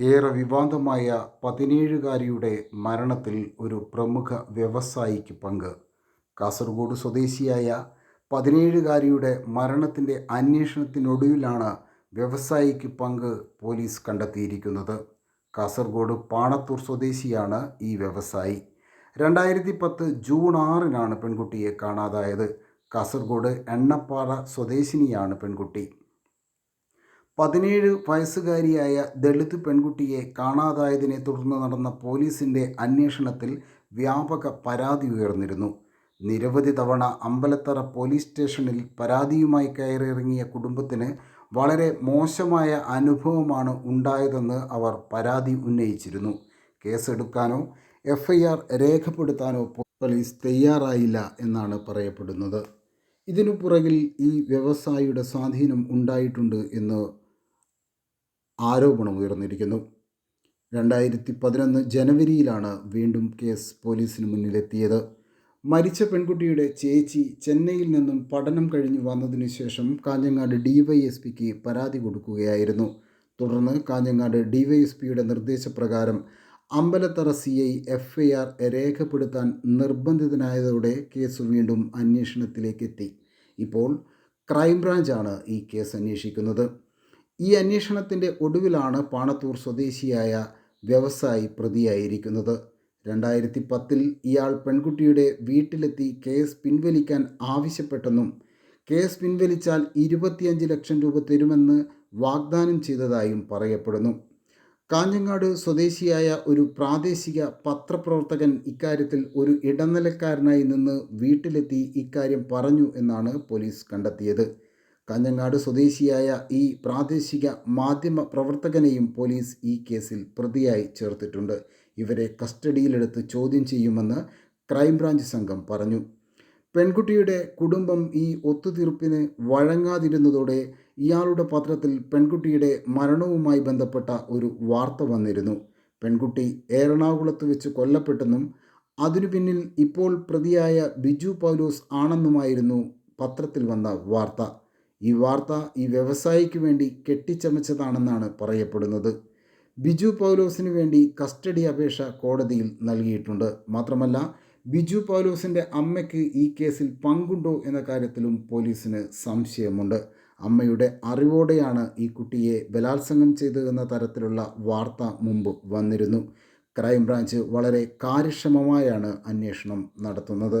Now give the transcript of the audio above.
ഏറെ വിവാദമായ പതിനേഴുകാരിയുടെ മരണത്തിൽ ഒരു പ്രമുഖ വ്യവസായിക്ക് പങ്ക്. കാസർഗോഡ് സ്വദേശിയായ പതിനേഴുകാരിയുടെ മരണത്തിന്റെ അന്വേഷണത്തിനൊടുവിലാണ് വ്യവസായിക്ക് പങ്ക് പോലീസ് കണ്ടെത്തിയിരിക്കുന്നത്. കാസർഗോഡ് പാണത്തൂർ സ്വദേശിയാണ് ഈ വ്യവസായി. രണ്ടായിരത്തി പത്ത് ജൂൺ ആറിനാണ് പെൺകുട്ടിയെ കാണാതായത്. കാസർഗോഡ് എണ്ണപ്പാറ സ്വദേശിനിയാണ് പെൺകുട്ടി. പതിനേഴ് വയസ്സുകാരിയായ ദളിത് പെൺകുട്ടിയെ കാണാതായതിനെ തുടർന്ന് നടന്ന പോലീസിന്റെ അന്വേഷണത്തിൽ വ്യാപക പരാതി ഉയർന്നിരുന്നു. നിരവധി തവണ അമ്പലത്തറ പോലീസ് സ്റ്റേഷനിൽ പരാതിയുമായി കയറിയിറങ്ങിയ കുടുംബത്തിന് വളരെ മോശമായ അനുഭവമാണ് ഉണ്ടായതെന്ന് അവർ പരാതി ഉന്നയിച്ചിരുന്നു. കേസെടുക്കാനോ എഫ് ഐ ആർ രേഖപ്പെടുത്താനോ പോലീസ് തയ്യാറായില്ല എന്നാണ് പറയപ്പെടുന്നത്. ഇതിനു പുറകിൽ ഈ വ്യവസായിയുടെ സ്വാധീനം ഉണ്ടായിട്ടുണ്ട് എന്ന് ആരോപണം ഉയർന്നിരിക്കുന്നു രണ്ടായിരത്തി പതിനൊന്ന് ജനുവരിയിലാണ് വീണ്ടും കേസ് പോലീസിന് മുന്നിലെത്തിയത്. മരിച്ച പെൺകുട്ടിയുടെ ചേച്ചി ചെന്നൈയിൽ നിന്നും പഠനം കഴിഞ്ഞു വന്നതിനു ശേഷം കാഞ്ഞങ്ങാട് ഡിവൈഎസ്പിക്ക് പരാതി കൊടുക്കുകയായിരുന്നു. തുടർന്ന് കാഞ്ഞങ്ങാട് ഡിവൈഎസ്പിയുടെ നിർദ്ദേശപ്രകാരം Ambalathara C I F I R രേഖപ്പെടുത്താൻ നിർബന്ധിതനായതോടെ കേസ് വീണ്ടും അന്വേഷണത്തിലേക്കെത്തി. ഇപ്പോൾ ക്രൈംബ്രാഞ്ചാണ് ഈ കേസ് അന്വേഷിക്കുന്നത്. ഈ അന്വേഷണത്തിന്റെ ഒടുവിലാണ് പാണത്തൂർ സ്വദേശിയായ വ്യവസായി പ്രതിയായിരിക്കുന്നത്. രണ്ടായിരത്തി പത്തിൽ ഇയാൾ പെൺകുട്ടിയുടെ വീട്ടിലെത്തി കേസ് പിൻവലിക്കാൻ ആവശ്യപ്പെട്ടെന്നും കേസ് പിൻവലിച്ചാൽ ഇരുപത്തിയഞ്ച് ലക്ഷം രൂപ തരുമെന്ന് വാഗ്ദാനം ചെയ്തതായും പറയപ്പെടുന്നു. കാഞ്ഞങ്ങാട് സ്വദേശിയായ ഒരു പ്രാദേശിക പത്രപ്രവർത്തകൻ ഇക്കാര്യത്തിൽ ഒരു ഇടനിലക്കാരനായി നിന്ന് വീട്ടിലെത്തി ഇക്കാര്യം പറഞ്ഞു എന്നാണ് പോലീസ് കണ്ടെത്തിയത്. കാഞ്ഞങ്ങാട് സ്വദേശിയായ ഈ പ്രാദേശിക മാധ്യമ പ്രവർത്തകനെയും പോലീസ് ഈ കേസിൽ പ്രതിയായി ചേർത്തിട്ടുണ്ട്. ഇവരെ കസ്റ്റഡിയിലെടുത്ത് ചോദ്യം ചെയ്യുമെന്ന് ക്രൈംബ്രാഞ്ച് സംഘം പറഞ്ഞു. പെൺകുട്ടിയുടെ കുടുംബം ഈ ഒത്തുതീർപ്പിന് വഴങ്ങാതിരുന്നതോടെ ഇയാളുടെ പത്രത്തിൽ പെൺകുട്ടിയുടെ മരണവുമായി ബന്ധപ്പെട്ട ഒരു വാർത്ത വന്നിരുന്നു. പെൺകുട്ടി എറണാകുളത്ത് വെച്ച് കൊല്ലപ്പെട്ടെന്നും അതിനു പിന്നിൽ ഇപ്പോൾ പ്രതിയായ ബിജു പൗലോസ് ആണെന്നുമായിരുന്നു പത്രത്തിൽ വന്ന വാർത്ത. ഈ വാർത്ത ഈ വ്യവസായിക്ക് വേണ്ടി കെട്ടിച്ചമച്ചതാണെന്നാണ് പറയപ്പെടുന്നത്. ബിജു പൗലോസിന് വേണ്ടി കസ്റ്റഡി അപേക്ഷ കോടതിയിൽ നൽകിയിട്ടുണ്ട്. മാത്രമല്ല ബിജു പൗലോസിന്റെ അമ്മയ്ക്ക് ഈ കേസിൽ പങ്കുണ്ടോ എന്ന കാര്യത്തിലും പോലീസിന് സംശയമുണ്ട്. അമ്മയുടെ അറിവോടെയാണ് ഈ കുട്ടിയെ ബലാത്സംഗം ചെയ്തതെന്ന തരത്തിലുള്ള വാർത്ത മുമ്പ് വന്നിരുന്നു. ക്രൈംബ്രാഞ്ച് വളരെ കാര്യക്ഷമമായാണ് അന്വേഷണം നടത്തുന്നത്.